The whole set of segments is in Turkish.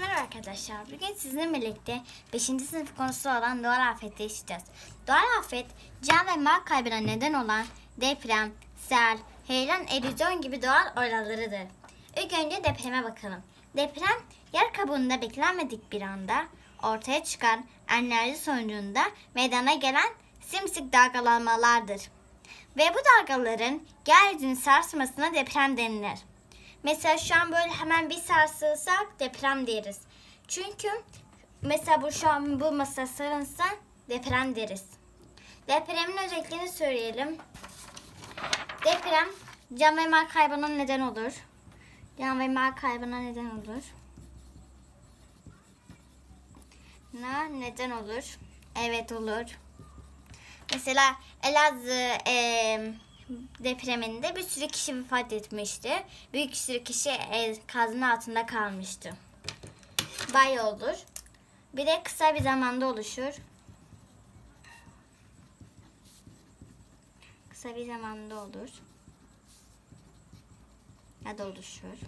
merhaba arkadaşlar. Bugün sizinle birlikte 5. sınıf konusu olan doğal afeti işleyeceğiz. Doğal afet, can ve mal kaybına neden olan deprem, sel, heyelan, erozyon gibi doğal olaylarıdır. İlk önce depreme bakalım. Deprem, yer kabuğunda beklenmedik bir anda ortaya çıkan enerji sonucunda meydana gelen simsik dalgalanmalardır. Ve bu dalgaların yeryüzünü sarsmasına deprem denilir. Mesela şu an böyle hemen bir sarsılsak deprem deriz. Çünkü mesela bu şu an bu masa sarılsa deprem deriz. Depremin özelliklerini söyleyelim. Deprem can ve mal kaybına neden olur. Can ve mal kaybına neden olur. Ne neden olur? Evet olur. Mesela Elazığ eee depreminde bir sürü kişi vefat etmişti. Bir sürü kişi kazının altında kalmıştı. Bay olur. Bir de kısa bir zamanda oluşur. Kısa bir zamanda olur. Ya da oluşur.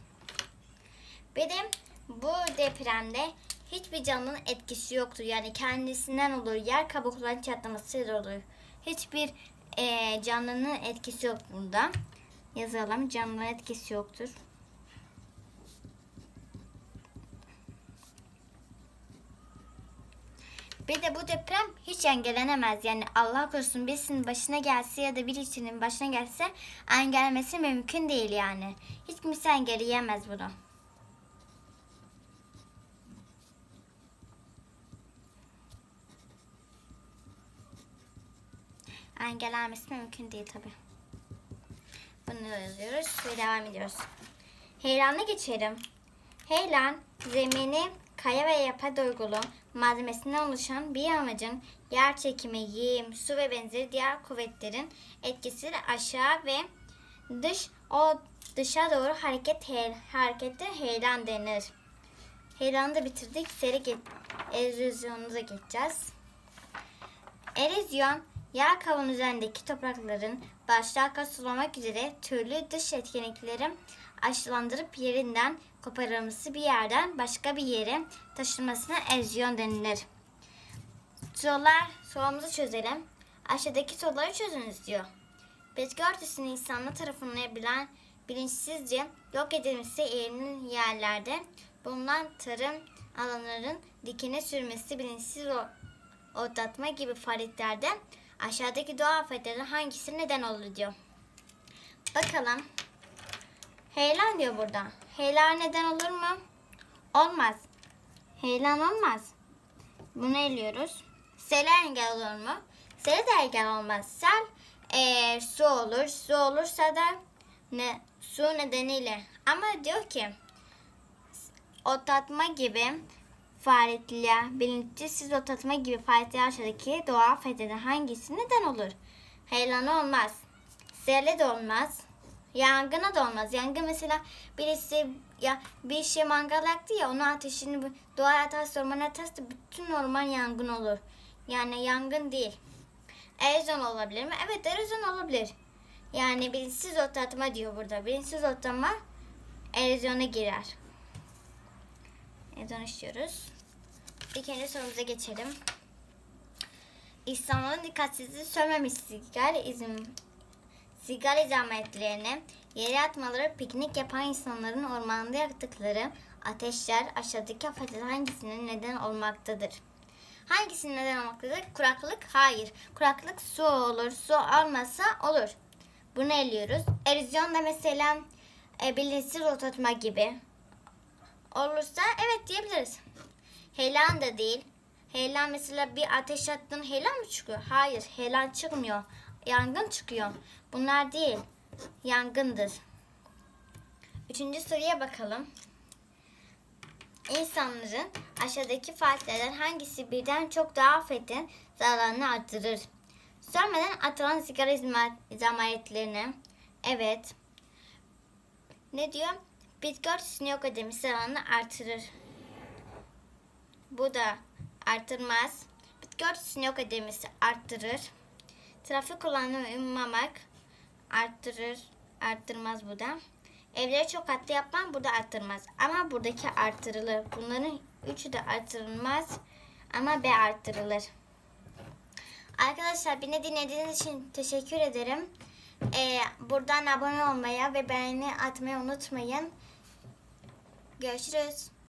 Bir de bu depremde hiçbir canlının etkisi yoktur. Yani kendisinden olur. Yer kabuklarının çatlaması olur. Hiçbir e, canlının etkisi yok bunda. Yazalım. Canlının etkisi yoktur. Bir de bu deprem hiç engellenemez. Yani Allah korusun birisinin başına gelse ya da birisinin başına gelse engellemesi mümkün değil yani. Hiç kimse engelleyemez bunu. Engellenmesi mümkün değil tabi. Bunu yazıyoruz ve devam ediyoruz. Heyelan'a geçelim. Heyelan, zemini kaya ve yapay doygulu malzemesinden oluşan bir amacın yer çekimi, yiyim, su ve benzeri diğer kuvvetlerin etkisiyle aşağı ve dış o dışa doğru hareket he, harekete heyelan denir. Heyelanı da bitirdik. Seri ge erozyonuna da geçeceğiz. Erozyon Yer kabuğunun üzerindeki toprakların başta sulamak üzere türlü dış etkenlikleri aşılandırıp yerinden koparılması bir yerden başka bir yere taşınmasına erozyon denilir. Sorular, sorumuzu çözelim. Aşağıdaki soruları çözünüz diyor. Bitki örtüsünün insanlar tarafından yapılan bilinçsizce yok edilmesi eğrilen yerlerde bulunan tarım alanların dikine sürmesi bilinçsiz otlatma gibi faaliyetlerde Aşağıdaki doğa afetlerinin hangisi neden olur diyor. Bakalım. Heyelan diyor burada. Heyelan neden olur mu? Olmaz. Heyelan olmaz. Bunu eliyoruz. Sele engel olur mu? Sele de engel olmaz. Sel ee, su olur. Su olursa da ne su nedeniyle. Ama diyor ki otlatma gibi faaliyetler, bilinçsiz otlatma gibi faaliyetler aşağıdaki doğa afetlerden hangisi neden olur? Heyelan olmaz. Sele de olmaz. Yangına da olmaz. Yangın mesela birisi ya bir şey mangal yaktı ya onun ateşini doğaya atarsa ormana atarsa bütün orman yangın olur. Yani yangın değil. Erozyon olabilir mi? Evet erozyon olabilir. Yani bilinçsiz otlatma diyor burada. Bilinçsiz otlatma erozyona girer. Erozyon işliyoruz. İkinci sorumuza geçelim. İnsanların dikkatsizliği sönmemiş sigara izin sigara izametlerini yere atmaları, piknik yapan insanların ormanda yaktıkları ateşler aşağıdaki afetler hangisinin neden olmaktadır? Hangisinin neden olmaktadır? Kuraklık? Hayır. Kuraklık su olur. Su olmasa olur. Bunu eliyoruz. Erozyon da mesela e, bilinçsiz otlatma gibi olursa evet diyebiliriz. Heyelan da değil. Heyelan mesela bir ateş attığın heyelan mı çıkıyor? Hayır, heyelan çıkmıyor. Yangın çıkıyor. Bunlar değil. Yangındır. Üçüncü soruya bakalım. İnsanların aşağıdaki faaliyetlerden hangisi birden çok daha afetin zararını artırır? Sönmeden atılan sigara izametlerini. Evet. Ne diyor? Bitki yok edilmiş zararını artırır. Bu da artırmaz. Bitki örtüsünü yok edilmesi arttırır. Trafik kullanımı ummamak arttırır. Arttırmaz bu da. Evleri çok katlı yapmam burada arttırmaz. Ama buradaki arttırılır. Bunların üçü de arttırılmaz. Ama B arttırılır. Arkadaşlar beni dinlediğiniz için teşekkür ederim. Ee, buradan abone olmayı ve beğeni atmayı unutmayın. Görüşürüz.